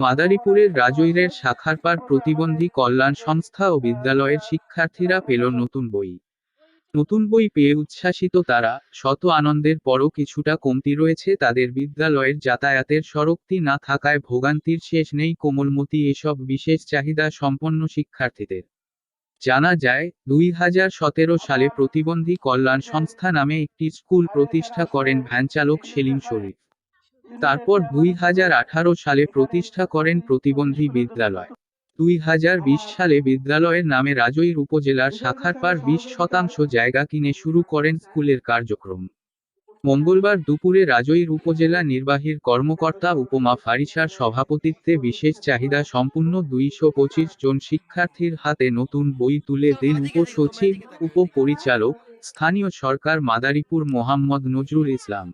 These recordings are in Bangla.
মাদারীপুরের রাজৈরের শাখারপাড় প্রতিবন্ধী কল্যাণ সংস্থা ও বিদ্যালয়ের শিক্ষার্থীরা পেল নতুন বই। নতুন বই পেয়ে উচ্ছ্বাসিত তারা, শত আনন্দের পরও কিছুটা কমতি রয়েছে তাদের বিদ্যালয়ের যাতায়াতের সড়কটি না থাকায় ভোগান্তির শেষ নেই কোমলমতি এসব বিশেষ চাহিদা সম্পন্ন শিক্ষার্থীদের। জানা যায়, দুই হাজার সতেরো সালে প্রতিবন্ধী কল্যাণ সংস্থা নামে একটি স্কুল প্রতিষ্ঠা করেন ভ্যানচালক সেলিম শরীফ। তারপর দুই হাজার আঠারো সালে প্রতিষ্ঠা করেন প্রতিবন্ধী বিদ্যালয়। দুই হাজার বিশ সালে বিদ্যালয়ের নামে রাজৈর উপজেলার শাখারপাড় বিশ শতাংশ জায়গা কিনে শুরু করেন স্কুলের কার্যক্রম। মঙ্গলবার দুপুরে রাজৈর উপজেলা নির্বাহীর কর্মকর্তা উপমা ফারিসার সভাপতিত্বে বিশেষ চাহিদা সম্পূর্ণ দুইশো পঁচিশ জন শিক্ষার্থীর হাতে নতুন বই তুলে দেন উপসচিব, উপপরিচালক, স্থানীয় সরকার মাদারীপুর মোহাম্মদ নজরুল ইসলাম।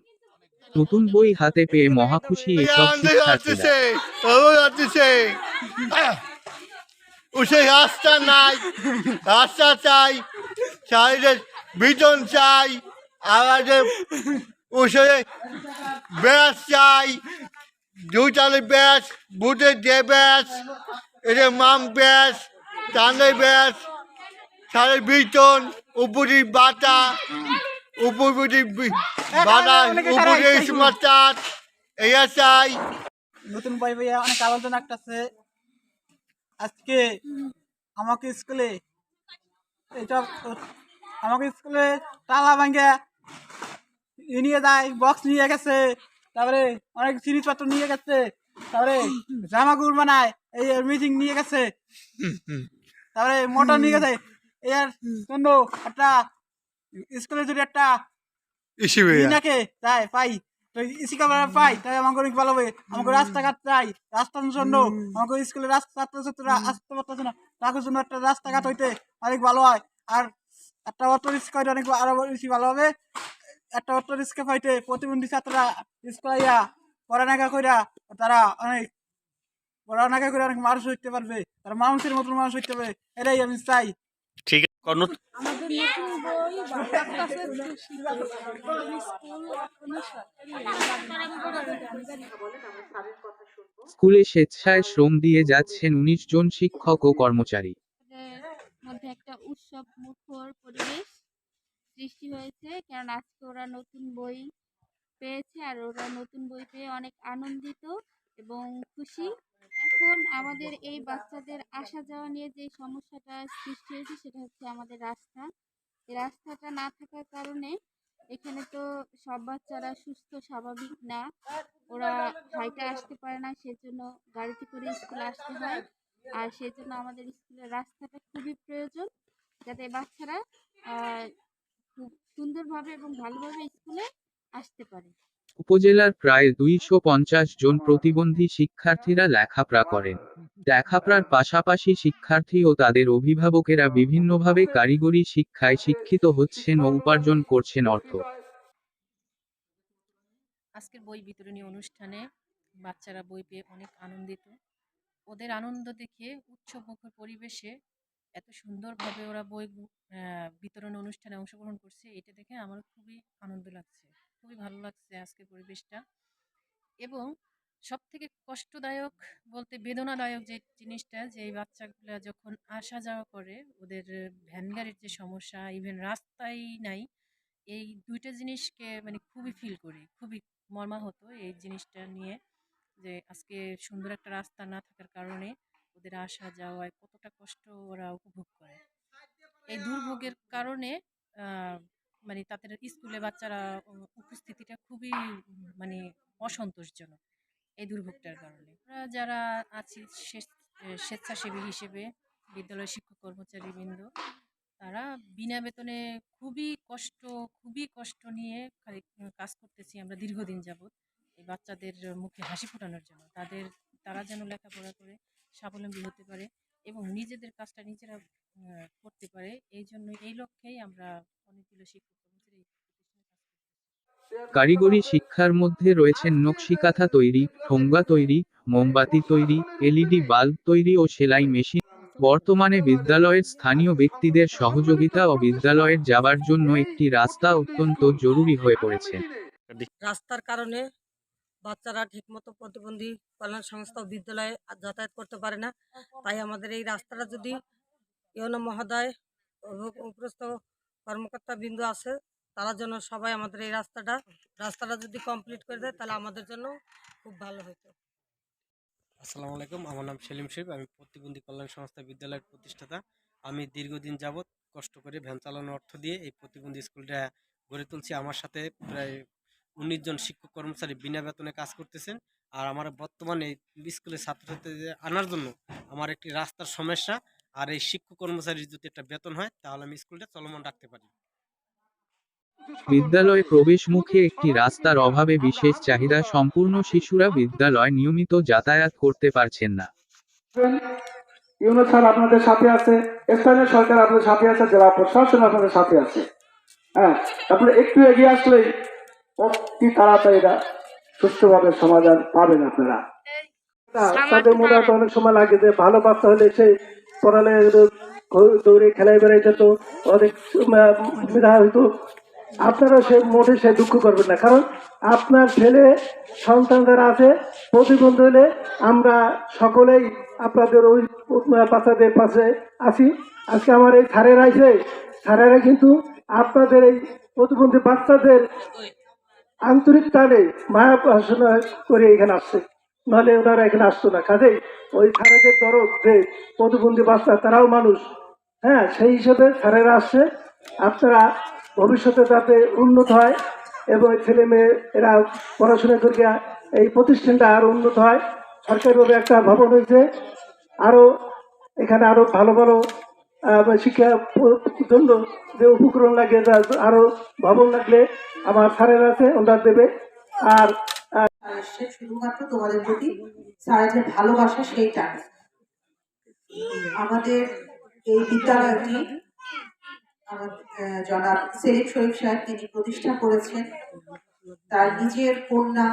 নতুন বই হাতে পেয়ে মহাখুশি এসব শিক্ষার্থীরা। উসে রাস্তা নাই রাস্তা চাই চাইলে বিতন চাই আমাদের উসে ব্যাস চাই দুটালে ব্যাস বুটের যে ব্যাস এটা মাম ব্যাস টানের ব্যাস সাড়ে বিতন উপরি বাটা উপরি এয়া চাই নতুন বই বইয়ে অনেক আলোচনা আসতেছে আজকে আমাকে স্কুলে এইসব আমাকে স্কুলে তালা ভাঙ্গে নিয়ে যায় বক্স নিয়ে গেছে তারপরে অনেক জিনিসপত্র নিয়ে গেছে তারপরে জামা কাপড় বানায় এই মিটিং নিয়ে গেছে তারপরে মোটর নিয়ে গেছে এর জন্য একটা স্কুলে যদি একটা ইসি ইনাকে তাই পাই তো ইসিকা পাই তাই আমাকে অনেক ভালো হবে আমাকে রাস্তাঘাট চাই রাস্তার জন্য আমাকে স্কুলে রাস্তা ছাত্রছাত্রীরা আসতে পারতেছে না তাদের জন্য একটা রাস্তাঘাট হইতে অনেক ভালো হয়। আর একটা অটো রিক্সা হইতে অনেক আরও বেশি ভালো হবে। একটা অটো রিক্সা পাইতে প্রতিবন্ধী ছাত্ররা স্কুলে ইয়া পড়ালেখা কইরা তারা অনেক পড়ালেখা করে অনেক মানুষ হইতে পারবে তারা মানুষের মতন মানুষ হইতে পারবে এটাই আমি চাই। ঠিক আমাদের নতুন বই বাচ্চাদের স্কুল স্বেচ্ছায় শ্রম দিয়ে যাচ্ছেন উনিশ জন শিক্ষক ও কর্মচারী। এর মধ্যে একটা উৎসব মুখর পরিবেশ সৃষ্টি হয়েছে কারণ আজকে ওরা নতুন বই পেয়েছে আর ওরা নতুন বই পেয়ে অনেক আনন্দিত এবং খুশি। এখন আমাদের এই বাচ্চাদের আসা যাওয়া নিয়ে যে সমস্যাটা সৃষ্টি হয়েছে, সেটা হচ্ছে আমাদের রাস্তা। রাস্তাটা না থাকার কারণে এখানে তো সব বাচ্চারা সুস্থ, স্বাভাবিক না। ওরা হাইটে আসতে পারে না, সেজন্য গাড়িতে করে স্কুলে আসতে হয়। আর সেজন্য আমাদের স্কুলের রাস্তাটা খুবই প্রয়োজন, যাতে বাচ্চারা খুব সুন্দরভাবে এবং ভালোভাবে স্কুলে আসতে পারে। উপজেলার প্রায় দুইশো পঞ্চাশ জন প্রতিবন্ধী শিক্ষার্থীরা লেখাপড়া করেন। লেখাপড়ার পাশাপাশি শিক্ষার্থী ও তাদের অভিভাবকেরা বিভিন্নভাবে কারিগরি শিক্ষায় শিক্ষিত হচ্ছেন ও উপার্জন করছেন অর্থ। আজকের বই বিতরণী অনুষ্ঠানে বাচ্চারা বই পেয়ে অনেক আনন্দিত। ওদের আনন্দ দেখে উৎসবমুখর পরিবেশে এত সুন্দরভাবে ওরা বই বিতরণ অনুষ্ঠানে অংশগ্রহণ করছে, এটা দেখে আমার খুবই আনন্দ লাগছে। খুবই ভালো লাগছে আজকের পরিবেশটা। এবং সব থেকে কষ্টদায়ক বলতে বেদনাদায়ক যে জিনিসটা, যে এই বাচ্চাগুলা যখন আসা যাওয়া করে, ওদের ভ্যান গাড়ির যে সমস্যা ইভেন রাস্তাই নাই, এই দুইটা জিনিসকে মানে খুবই ফিল করি, খুবই মর্মাহত এই জিনিসটা নিয়ে, যে আজকে সুন্দর একটা রাস্তা না থাকার কারণে ওদের আসা যাওয়ায় কতটা কষ্ট ওরা উপভোগ করে। এই দুর্ভোগের কারণে মানে তাদের স্কুলে বাচ্চারা উপস্থিতিটা খুবই মানে অসন্তোষজনক এই দুর্ভোগটার কারণে। আমরা যারা আছি স্বেচ্ছাসেবী হিসেবে বিদ্যালয় শিক্ষক কর্মচারী বৃন্দ তারা বিনা বেতনে খুবই কষ্ট খুবই কষ্ট নিয়ে কাজ করতেছি আমরা দীর্ঘদিন যাবৎ। এই বাচ্চাদের মুখে হাসি ফোটানোর জন্য। তাদের, তারা যেন লেখাপড়া করে, স্বাবলম্বী হতে পারে এবং নিজেদের কাজটা নিজেরা করতে পারে, এই জন্য এই লক্ষ্যেই আমরা কারিগরি শিক্ষার মধ্যে রয়েছেন নকশিকাঁথা তৈরি ঠোঙ্গা তৈরি মোমবাতি তৈরি এলইডি বাল্ব তৈরি ও সেলাই মেশিন। বর্তমানে বিদ্যালয়ের স্থানীয় ব্যক্তিদের সহযোগিতা ও বিদ্যালয়ের যাবার জন্য একটি রাস্তা অত্যন্ত জরুরি হয়ে পড়েছে। রাস্তার কারণে বাচ্চারা ঠিকমতো প্রতিবন্ধী কল্যাণ সংস্থা ও বিদ্যালয়ে যাতায়াত করতে পারে না। তাই আমাদের এই রাস্তাটা যদি ইউনো মহোদয় উপরস্থ কর্মকর্তা বিন্দু আছে, তারা যেন সবাই আমাদের এই রাস্তাটা রাস্তাটা যদি কমপ্লিট করে দেয়, তাহলে আমাদের জন্য খুব ভালো হতো আসসালামু আলাইকুম, আমার নাম সেলিম শেখ আমি প্রতিবন্ধী কল্যাণ সংস্থা বিদ্যালয়ের প্রতিষ্ঠাতা। আমি দীর্ঘদিন যাবৎ কষ্ট করে ভ্যান চালানোর অর্থ দিয়ে এই প্রতিবন্ধী স্কুলটা গড়ে তুলছি। আমার সাথে প্রায় উনিশ জন শিক্ষক কর্মচারী বিনা বেতনে কাজ করতেছেন। আর আমার বর্তমানে এই স্কুলের ছাত্রছাত্রীদের আনার জন্য আমার একটি রাস্তার সমস্যা। আর এই শিক্ষক কর্মচারীর যদি একটা বেতন হয় তাহলে আমি স্কুলটা চলমান রাখতে পারি। বিদ্যালয়ে প্রবেশ মুখে একটি রাস্তার অভাবে বিশেষ চাহিদা সম্পূর্ণ শিশুরা বিদ্যালয় নিয়মিত যাতায়াত করতে পারছেন না। ইউনো স্যার আপনাদের সাথে আছে স্থানীয় সরকার আপনাদের সাথে আছে জেলা প্রশাসন আপনাদের সাথে আছে। হ্যাঁ আপনারা একটু এগিয়ে আসলেই অতি তাড়াতাড়ি এটা সুষ্ঠুভাবে সমাধান পাবেন আপনারা। তাদের মনে অনেক সময় লাগে যে ভালো বাচ্চা হলে সেই পড়ালে দৌড়ে খেলায় বেড়াই যেত, অনেক সুবিধা হইতো। আপনারা সে মোটে সে দুঃখ করবেন না, কারণ আপনার ছেলে, সন্তান যারা আছে, প্রতিবন্ধী হলে আমরা সকলেই আপনাদের ওই বাচ্চাদের পাশে আছি। আজকে আমার এই স্যারেরা আছে স্যারেরা কিন্তু আপনাদের এই প্রতিবন্ধী বাচ্চাদের আন্তরিক টানে মায়া করে এখানে আসছে। নাহলে ওনারা এখানে আসতো না। কাজেই ওই স্যারেদের দরদ যে প্রতিবন্ধী বাচ্চা, তারাও মানুষ। হ্যাঁ সেই হিসেবে স্যারেরা আসছে। আপনারা ভবিষ্যতে যাতে উন্নত হয় এবং ছেলে মেয়ে এরা পড়াশোনা করিয়া এই প্রতিষ্ঠানটা আরও উন্নত হয়। সরকারিভাবে একটা ভবন হয়েছে। আরও এখানে আরও ভালো ভালো শিক্ষা জন্য যে উপকরণ লাগে আরও ভবন লাগলে আমার স্যারের আছে, ওনার দেবে। আর শুধুমাত্র তোমাদের প্রতি স্যারের যে ভালোবাসা সেইটা। আমাদের এই বিদ্যালয়টি জনাব সেলিম শরীফ সাহেব তিনি প্রতিষ্ঠা করেছেন। তার নিজের কন্যা,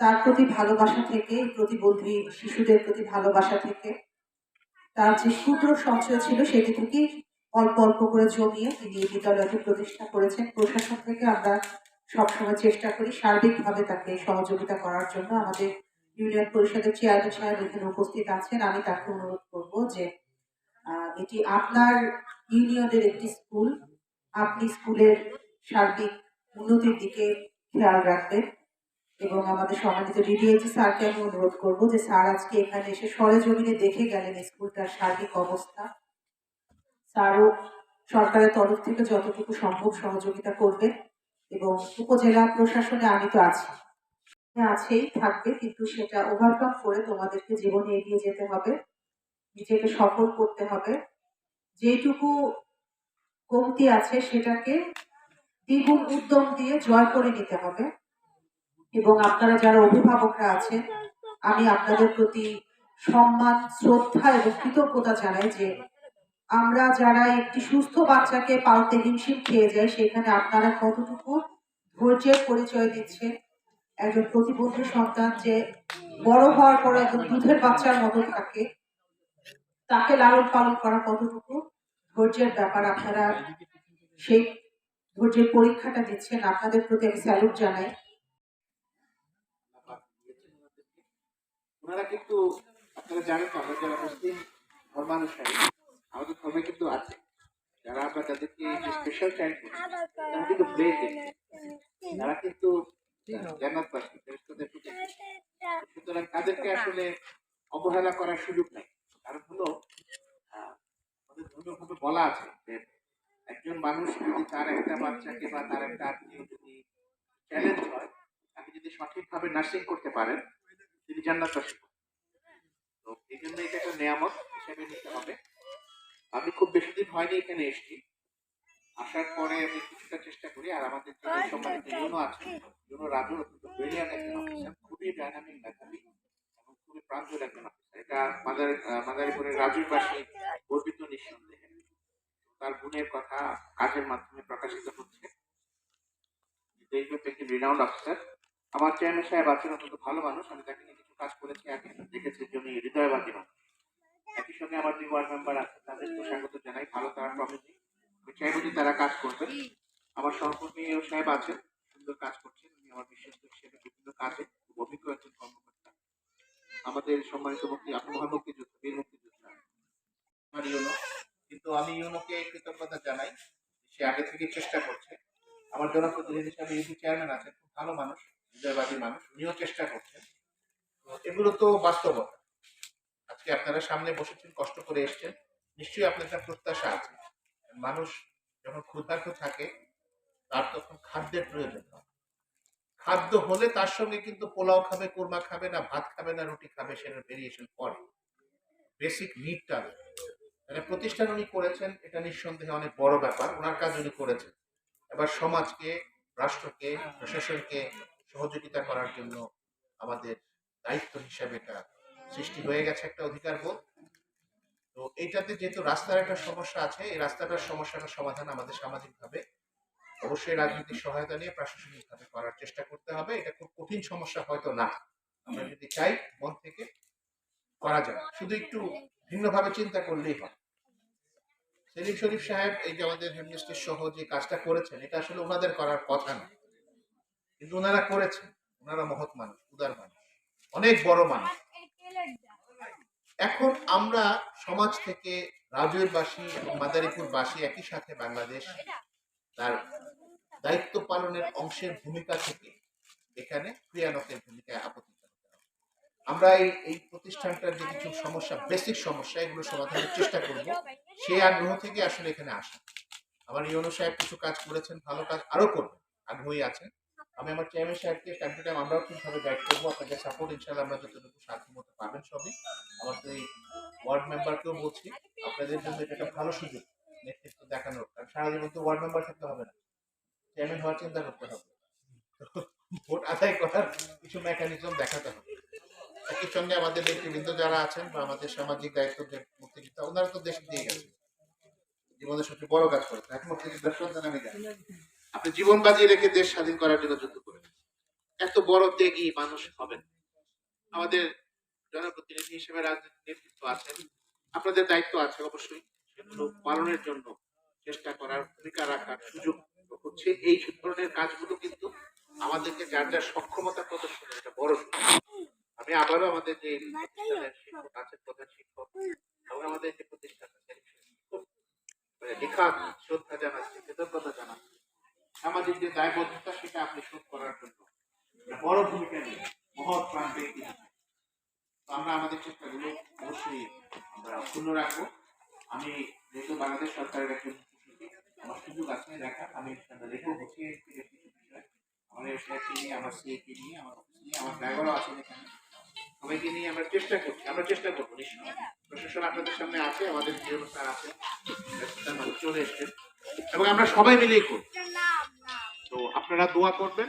তার প্রতি ভালোবাসা থেকে প্রতিবন্ধী শিশুদের প্রতি ভালোবাসা থেকে, তার যে ক্ষুদ্র সঞ্চয় ছিল সেটি থেকে অল্প অল্প করে জমিয়ে তিনি এই বিদ্যালয়টি প্রতিষ্ঠা করেছেন। প্রশাসন থেকে আমরা সবসময় চেষ্টা করি সার্বিকভাবে তাকে সহযোগিতা করার জন্য। আমাদের ইউনিয়ন পরিষদের চেয়ারম্যান সাহেব এখানে উপস্থিত আছেন। আমি তাকে অনুরোধ করব যে এটি আপনার ইউনিয়নের একটি স্কুল। আপনি স্কুলের সার্বিক উন্নতির দিকে খেয়াল রাখবেন এবং আমাদের সম্মানিত ডিডিএইচ স্যারকে আমি অনুরোধ করব যে, স্যার আজকে এখানে এসে সরেজমিনে দেখে গেলেন স্কুলটার সার্বিক অবস্থা। স্যারও সরকারের তরফ থেকে যতটুকু সম্ভব সহযোগিতা করবেন। এবং উপজেলা প্রশাসনে আমি তো আছি। আছেই, থাকবে, কিন্তু সেটা ওভারকাম করে তোমাদেরকে জীবনে এগিয়ে যেতে হবে, নিজেকে সফল করতে হবে। যেটুকু কমতি আছে সেটাকে দ্বিগুণ উদ্যম দিয়ে জয় করে নিতে হবে। এবং আপনারা যারা অভিভাবকরা আছেন, আমি আপনাদের প্রতি সম্মান, শ্রদ্ধা এবং কৃতজ্ঞতা জানাই যে আমরা যারা একটি সুস্থ বাচ্চাকে পালতে হিমশিম খেয়ে যাই, সেখানে আপনারা কতটুকু ধৈর্যের পরিচয় দিচ্ছে একজন প্রতিবন্ধী সন্তান যে বড় হওয়ার পর একজন দুধের বাচ্চার মতো থাকে, তাকে লালন পালন করা কতটুকু ধৈর্যের ব্যাপার? আপনারা সেই ধৈর্যের পরীক্ষাটা দিচ্ছেন। আপনাদের প্রতি আমি স্যালুট জানাই। কিন্তু আপনারা জানেন তো আমরা যারা মুসলিম ধর্মানুসারী আমাদের ধর্মে কিন্তু আছে। যারা আমরা তাদেরকে স্পেশাল চাইল্ড তারা কিন্তু ব্লেজ তারা কিন্তু জান্নাতবাসী ফেরেশতাদের প্রতি সুতরাং তাদেরকে আসলে অবহেলা করার সুযোগ নাই। কারণ হলো আহ, আমাদের ধর্মীয়ভাবে বলা আছে যে একজন মানুষ যদি তার একটা বাচ্চাকে বা তার একটা আত্মীয় যদি চ্যালেঞ্জ হয় তাকে যদি সঠিকভাবে নার্সিং করতে পারেন তিনি জান্নাতবাসী তো এই জন্য এটা একটা নিয়ামত হিসেবে নিতে হবে। আমি খুব বেশি দিন হয়নি এখানে এসেছি। আসার পরে আমি কিছুটা চেষ্টা করি আর আমাদের যে সম্মানিত ইউনো আছে ইউনো রাজু অত্যন্ত ব্রিলিয়ান একজন অফিসার খুবই ডাইনামিক মেধাবী এবং খুবই প্রাঞ্জল একজন অফিসার এটা মাদার মাদারীপুরের রাজুর পাশে গর্বিত নিঃসন্দেহে। তার গুণের কথা কাজের মাধ্যমে প্রকাশিত হচ্ছে। দেশব্যাপী একটি রিনাউন্ড অফিসার আমার চেয়ারম্যান সাহেব আছেন অত্যন্ত ভালো মানুষ। আমি তাকে নিয়ে কিছু কাজ করেছি আগে দেখেছি জমি হৃদয়বাদী মানুষ। সঙ্গে আমার যে ওয়ার্ড মেম্বার আছে তাদেরকে স্বাগত জানাই, ভালো তারা প্রমিসিং আমি চাইব যে তারা কাজ করবেন। আমার সহকর্মী সাহেব আছেন, সুন্দর কাজ করছেন, উনি আমার বিশ্বস্ত হিসেবে বিভিন্ন কাজে খুব অভিজ্ঞ একজন কর্মকর্তা। আমাদের সম্মানিত মুক্তি মহান মুক্তিযোদ্ধা বীর মুক্তিযোদ্ধা আমার ইউনো, কিন্তু আমি ইউনোকে কৃতজ্ঞতা জানাই, সে আগে থেকে চেষ্টা করছে। আমার জনপ্রতিনিধি হিসাবে ইউপি চেয়ারম্যান আছেন, খুব ভালো মানুষ হৃদয়বাদী মানুষ, উনিও চেষ্টা করছেন। এগুলো তো বাস্তবতা। আজকে আপনারা সামনে বসেছেন কষ্ট করে এসছেন, নিশ্চয়ই একটা প্রত্যাশা আছে। মানুষ যখন ক্ষুধার্ত থাকে, তার তখন খাদ্যের প্রয়োজন হয়। খাদ্য হলে তার সঙ্গে কিন্তু পোলাও খাবে, কোরমা খাবে না, ভাত খাবে না, রুটি খাবে, সেটার ভেরিয়েশন পরে। বেসিক নিডটা মানে প্রতিষ্ঠান উনি করেছেন, এটা নিঃসন্দেহে অনেক বড় ব্যাপার। ওনার কাজ উনি করেছেন। এবার সমাজকে, রাষ্ট্রকে, প্রশাসনকে সহযোগিতা করার জন্য আমাদের দায়িত্ব হিসাবে এটা সৃষ্টি হয়ে গেছে একটা অধিকার বোধ। তো এইটাতে যেহেতু রাস্তার একটা সমস্যা আছে, এই রাস্তাটার সমস্যাটার সমাধান আমাদের সামাজিকভাবে অবশ্যই রাজনৈতিক সহায়তা নিয়ে, প্রশাসনিকভাবে করার চেষ্টা করতে হবে। এটা খুব কঠিন সমস্যা হয়তো না। আমরা যদি চাই, মন থেকে করা যায়। শুধু একটু ভিন্নভাবে চিন্তা করলেই হয়। সেলিম শরীফ সাহেব, এই যে আমাদের হেডমিস্ট্রেস সহ যে কাজটা করেছেন, এটা আসলে ওনাদের করার কথা না। কিন্তু ওনারা করেছেন। ওনারা মহৎ মানুষ, উদার মানুষ, অনেক বড় মানুষ। এখন আমরা সমাজ থেকে রাজৈরবাসী এবং মাদারীপুরবাসী একই সাথে বাংলাদেশ তার দায়িত্ব পালনের অংশের ভূমিকা থেকে এখানে ক্রিয়ানকের ভূমিকায় আপত্তি। আমরা এই এই প্রতিষ্ঠানটার যে কিছু সমস্যা বেসিক সমস্যা, এগুলো সমাধানের চেষ্টা করব। সেই আগ্রহ থেকে আসলে এখানে আসা। আমার ইউনো সাহেব কিছু কাজ করেছেন, ভালো কাজ আরও করবেন। আগ্রহী আছেন। আমি আমার চেয়ারম্যান সাহেবকে টাইম টু টাইম আমরাও ঠিকভাবে গাইড করব, আপনাদের সাপোর্ট ইনশাল্লাহ আমরা যতটুকু সাধ্য মতো পাবেন সবই। আমাদের ওয়ার্ড মেম্বারকেও বলছি, আপনাদের জন্য এটা একটা ভালো সুযোগ, নেতৃত্ব দেখানোর। কারণ সারা জীবন তো ওয়ার্ড মেম্বার থাকতে হবে না। চেয়ারম্যান হওয়ার চিন্তা করতে হবে। ভোট আদায় করার কিছু মেকানিজম দেখাতে হবে। একই সঙ্গে আমাদের নেতৃবৃন্দ যারা আছেন বা আমাদের সামাজিক দায়িত্ব যে মুক্তিযোদ্ধা, ওনারা তো দেশ দিয়ে গেছেন। জীবনের সবচেয়ে বড় কাজ করেছেন। এখন মুক্তিযোদ্ধার সন্তান আমি জানি। আপনি জীবন বাজিয়ে রেখে দেশ স্বাধীন করার জন্য যুদ্ধ করেছেন এত বড় ত্যাগী মানুষ হবেন। আমাদের জনপ্রতিনিধি হিসেবে নেতৃত্ব আছেন। আপনাদের দায়িত্ব আছে অবশ্যই। সেগুলো পালনের জন্য চেষ্টা করার ভূমিকা রাখার সুযোগ হচ্ছে। এই ধরনের কাজগুলো কিন্তু আমাদেরকে যার যার সক্ষমতা প্রদর্শন একটা বড় আমি আবারও আমাদের যে শিক্ষক আছেন, প্রধান শিক্ষক আমাদের যে প্রতিষ্ঠান আছে মানে শ্রদ্ধা জানাচ্ছি, কৃতজ্ঞতা সামাজিক যে দায়বদ্ধতা, সেটা আপনি শোধ করার জন্য। বড় ভূমিকা নিয়ে মহৎ প্রাণ ব্যক্তি তো আমরা আমাদের চেষ্টাগুলো অবশ্যই আমরা অক্ষুণ্ণ রাখব। আমি যেহেতু বাংলাদেশ সরকারের একজন আমার সুযোগ আছে, দেখা, আমি রেখেও বসিয়ে আমার এসআইকে নিয়ে, আমার সিএকে নিয়ে, আমার অফিস নিয়ে, আমার ড্রাইভারও আছেন এখানে। সবাইকে নিয়ে আমরা চেষ্টা করছি, আমরা চেষ্টা করব প্রশাসন আপনাদের সামনে আছে, আমাদের স্যার আছে চলে এসছেন। এবং আমরা সবাই মিলেই করব। আপনারা দোয়া করবেন।